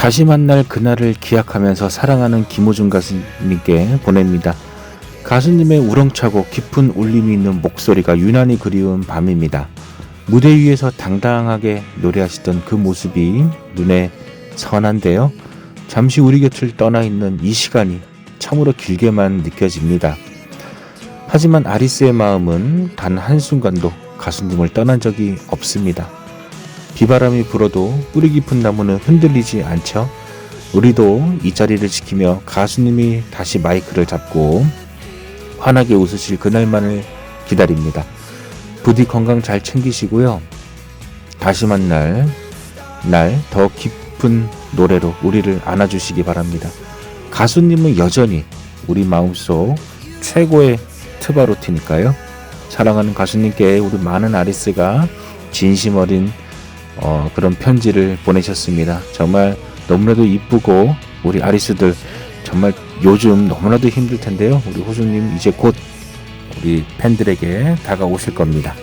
다시 만날 그날을 기약하면서 사랑하는 김호중 가수님께 보냅니다. 가수님의 우렁차고 깊은 울림이 있는 목소리가 유난히 그리운 밤입니다. 무대 위에서 당당하게 노래하시던 그 모습이 눈에 선한데요. 잠시 우리 곁을 떠나 있는 이 시간이 참으로 길게만 느껴집니다. 하지만 아리스의 마음은 단 한순간도 가수님을 떠난 적이 없습니다. 비바람이 불어도 뿌리 깊은 나무는 흔들리지 않죠. 우리도 이 자리를 지키며 가수님이 다시 마이크를 잡고 환하게 웃으실 그날만을 기다립니다. 부디 건강 잘 챙기시고요. 다시 만날 날 더 깊은 노래로 우리를 안아주시기 바랍니다. 가수님은 여전히 우리 마음속 최고의 트바로티니까요. 사랑하는 가수님께 우리 많은 아리스가 진심 어린 어, 그런 편지를 보내셨습니다. 정말 너무나도 이쁘고 우리 아리스들 정말 요즘 너무나도 힘들 텐데요. 우리 호중님 이제 곧 우리 팬들에게 다가오실 겁니다.